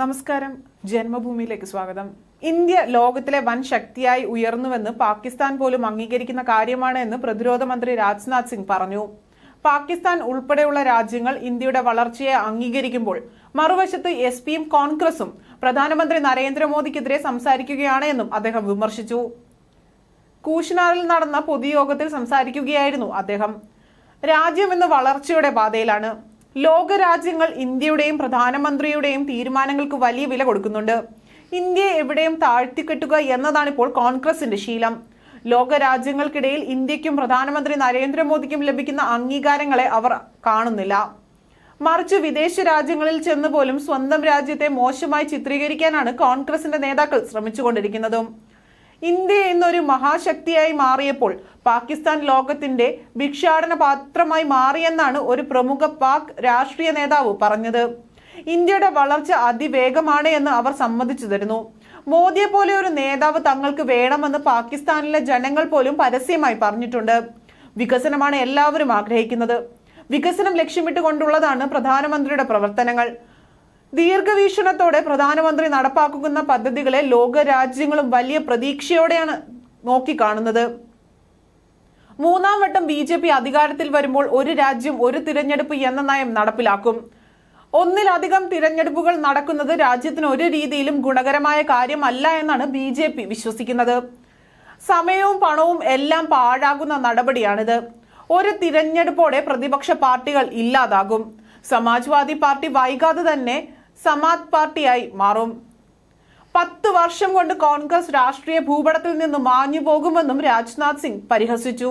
നമസ്കാരം. ജന്മഭൂമിയിലേക്ക് സ്വാഗതം. ഇന്ത്യ ലോകത്തിലെ വൻ ശക്തിയായി ഉയർന്നുവെന്ന് പാകിസ്ഥാൻ പോലും അംഗീകരിക്കുന്ന കാര്യമാണ് എന്ന് പ്രതിരോധ മന്ത്രി രാജ്നാഥ് സിംഗ് പറഞ്ഞു. പാകിസ്ഥാൻ ഉൾപ്പെടെയുള്ള രാജ്യങ്ങൾ ഇന്ത്യയുടെ വളർച്ചയെ അംഗീകരിക്കുമ്പോൾ മറുവശത്ത് എസ് പിയും കോൺഗ്രസും പ്രധാനമന്ത്രി നരേന്ദ്രമോദിക്കെതിരെ സംസാരിക്കുകയാണ് എന്നും അദ്ദേഹം വിമർശിച്ചു. കൂഷിനാറിൽ നടന്ന പൊതുയോഗത്തിൽ സംസാരിക്കുകയായിരുന്നു അദ്ദേഹം. രാജ്യം ഇന്ന് വളർച്ചയുടെ പാതയിലാണ്. ലോകരാജ്യങ്ങൾ ഇന്ത്യയുടെയും പ്രധാനമന്ത്രിയുടെയും തീരുമാനങ്ങൾക്ക് വലിയ വില കൊടുക്കുന്നുണ്ട്. ഇന്ത്യയെ എവിടെയും താഴ്ത്തിക്കെട്ടുക എന്നതാണ് ഇപ്പോൾ കോൺഗ്രസിന്റെ ശീലം. ലോകരാജ്യങ്ങൾക്കിടയിൽ ഇന്ത്യക്കും പ്രധാനമന്ത്രി നരേന്ദ്രമോദിക്കും ലഭിക്കുന്ന അംഗീകാരങ്ങളെ അവർ കാണുന്നില്ല. മറിച്ച് വിദേശ രാജ്യങ്ങളിൽ ചെന്ന് പോലും സ്വന്തം രാജ്യത്തെ മോശമായി ചിത്രീകരിക്കാനാണ് കോൺഗ്രസിന്റെ നേതാക്കൾ ശ്രമിച്ചുകൊണ്ടിരിക്കുന്നതും. ഇന്ത്യ എന്നൊരു മഹാശക്തിയായി മാറിയപ്പോൾ പാകിസ്ഥാൻ ലോകത്തിന്റെ ഭിക്ഷാടന പാത്രമായി മാറിയെന്നാണ് ഒരു പ്രമുഖ പാക് രാഷ്ട്രീയ നേതാവ് പറഞ്ഞത്. ഇന്ത്യയുടെ വളർച്ച അതിവേഗമാണ് എന്ന് അവർ സമ്മതിച്ചു തരുന്നു. മോദിയെ പോലെ ഒരു നേതാവ് തങ്ങൾക്ക് വേണമെന്ന് പാകിസ്ഥാനിലെ ജനങ്ങൾ പോലും പരസ്യമായി പറഞ്ഞിട്ടുണ്ട്. വികസനമാണ് എല്ലാവരും ആഗ്രഹിക്കുന്നത്. വികസനം ലക്ഷ്യമിട്ടുകൊണ്ടുള്ളതാണ് പ്രധാനമന്ത്രിയുടെ പ്രവർത്തനങ്ങൾ. ദീർഘവീക്ഷണത്തോടെ പ്രധാനമന്ത്രി നടപ്പാക്കുന്ന പദ്ധതികളെ ലോക രാജ്യങ്ങളും വലിയ പ്രതീക്ഷയോടെയാണ് നോക്കിക്കാണുന്നത്. മൂന്നാം വട്ടം ബി ജെ പി അധികാരത്തിൽ വരുമ്പോൾ ഒരു രാജ്യം ഒരു തിരഞ്ഞെടുപ്പ് എന്ന നയം നടപ്പിലാക്കും. ഒന്നിലധികം തിരഞ്ഞെടുപ്പുകൾ നടക്കുന്നത് രാജ്യത്തിന് ഒരു രീതിയിലും ഗുണകരമായ കാര്യമല്ല എന്നാണ് ബി ജെ പി വിശ്വസിക്കുന്നത്. സമയവും പണവും എല്ലാം പാഴാകുന്ന നടപടിയാണിത്. ഒരു തിരഞ്ഞെടുപ്പോടെ പ്രതിപക്ഷ പാർട്ടികൾ ഇല്ലാതാകും. സമാജ്വാദി പാർട്ടി വൈകാതെ തന്നെ സമാജ് പാർട്ടിയായി മാറും. പത്ത് വർഷം കൊണ്ട് കോൺഗ്രസ് രാഷ്ട്രീയ ഭൂപടത്തിൽ നിന്ന് മാഞ്ഞു പോകുമെന്നും രാജ്നാഥ് സിംഗ് പരിഹസിച്ചു.